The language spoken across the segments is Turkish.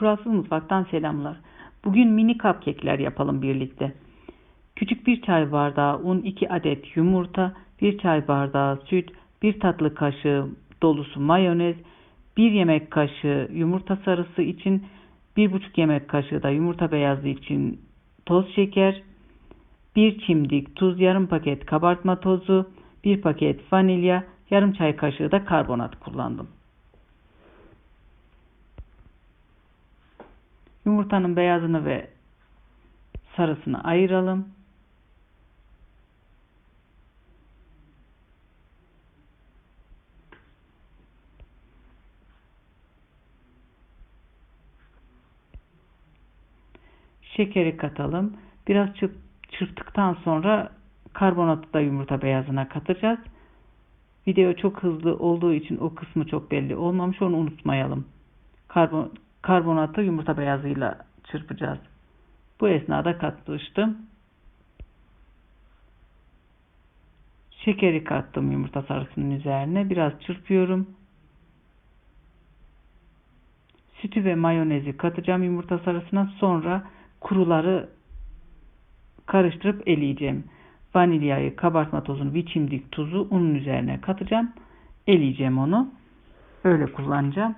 Kuralsız Mutfak'tan selamlar. Bugün mini cupcake'ler yapalım birlikte. Küçük bir çay bardağı un, 2 adet yumurta, 1 çay bardağı süt, 1 tatlı kaşığı dolusu mayonez, 1 yemek kaşığı yumurta sarısı için, 1,5 yemek kaşığı da yumurta beyazı için toz şeker, 1 çimdik tuz, yarım paket kabartma tozu, 1 paket vanilya, yarım çay kaşığı da karbonat kullandım. Yumurtanın beyazını ve sarısını ayıralım. Şekeri katalım. Biraz çırp, çırptıktan sonra karbonatı da yumurta beyazına katacağız. Video çok hızlı olduğu için o kısmı çok belli olmamış. Onu unutmayalım. Karbon, karbonatı yumurta beyazıyla çırpacağız. Bu esnada katmıştım. Şekeri kattım yumurta sarısının üzerine. Biraz çırpıyorum. Sütü ve mayonezi katacağım yumurta sarısına. Sonra kuruları karıştırıp eleyeceğim. Vanilyayı, kabartma tozunu, bir çimdik tuzu unun üzerine katacağım. Eleyeceğim onu. Öyle kullanacağım.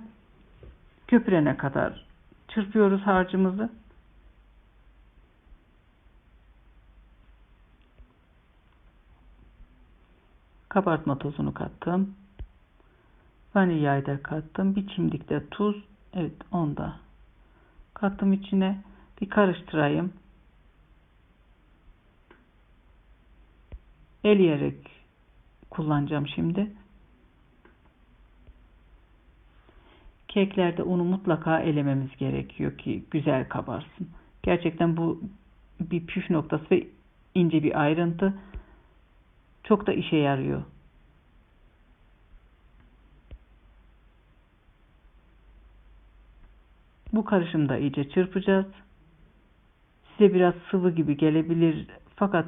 Köpürene kadar çırpıyoruz harcımızı. Kabartma tozunu kattım. Vanilyayı da kattım. Bir çimdik de tuz. Evet onda. Kattım içine. Bir karıştırayım. Eleyerek kullanacağım şimdi. Keklerde unu mutlaka elememiz gerekiyor ki güzel kabarsın. Gerçekten bu bir püf noktası ve ince bir ayrıntı. Çok da işe yarıyor. Bu karışımda iyice çırpacağız. Size biraz sıvı gibi gelebilir fakat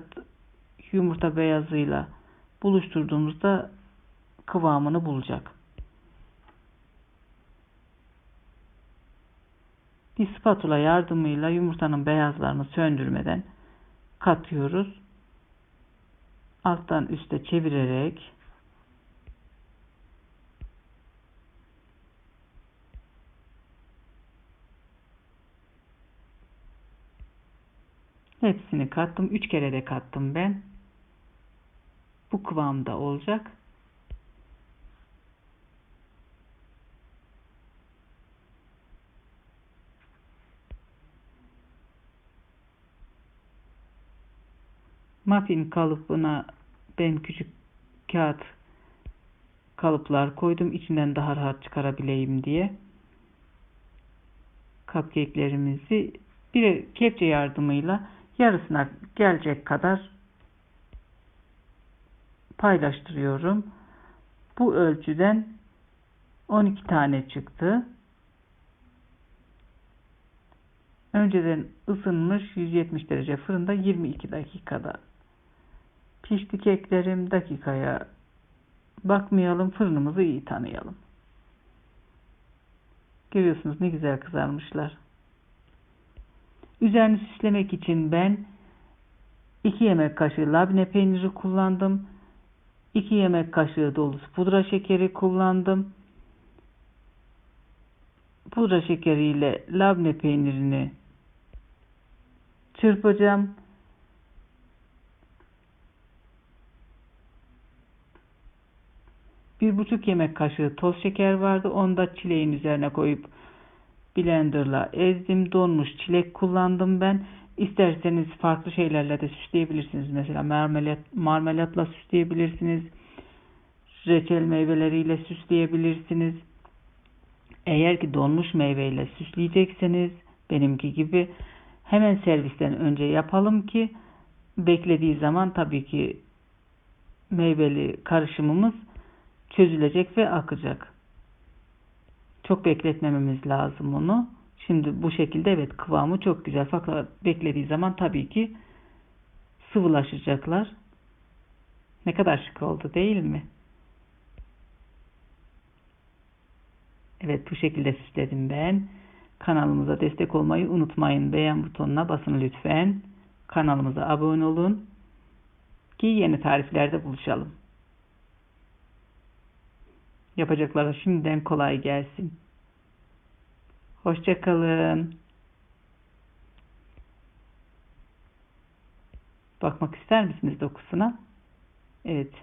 yumurta beyazıyla buluşturduğumuzda kıvamını bulacak. Bir spatula yardımıyla yumurtanın beyazlarını söndürmeden katıyoruz. Alttan üste çevirerek hepsini kattım. Üç kere de kattım ben. Bu kıvamda olacak. Muffin kalıbına ben küçük kağıt kalıplar koydum. içinden daha rahat çıkarabileyim diye. Cupcake'lerimizi bir kepçe yardımıyla yarısına gelecek kadar paylaştırıyorum. Bu ölçüden 12 tane çıktı. Önceden ısınmış 170 derece fırında 22 dakikada Pişti keklerim dakikaya bakmayalım. Fırınımızı iyi tanıyalım. Görüyorsunuz ne güzel kızarmışlar. Üzerini süslemek için ben 2 yemek kaşığı labne peyniri kullandım. 2 yemek kaşığı dolusu pudra şekeri kullandım. Pudra şekeriyle labne peynirini çırpacağım. Bir buçuk yemek kaşığı toz şeker vardı. Onu da çileğin üzerine koyup blenderla ezdim. Donmuş çilek kullandım ben. İsterseniz farklı şeylerle de süsleyebilirsiniz. Mesela marmelat, marmelatla süsleyebilirsiniz. Reçel meyveleriyle süsleyebilirsiniz. Eğer ki donmuş meyveyle süsleyecekseniz benimki gibi hemen servisten önce yapalım ki beklediği zaman tabii ki meyveli karışımımız çözülecek ve akacak. Çok bekletmememiz lazım onu. Şimdi bu şekilde evet kıvamı çok güzel. Fakat beklediği zaman tabii ki sıvılaşacaklar. Ne kadar şık oldu değil mi? Evet bu şekilde süsledim ben. Kanalımıza destek olmayı unutmayın. Beğen butonuna basın lütfen. Kanalımıza abone olun. Ki yeni tariflerde buluşalım. Yapacaklara şimdiden kolay gelsin. Hoşçakalın. Bakmak ister misiniz dokusuna? Evet.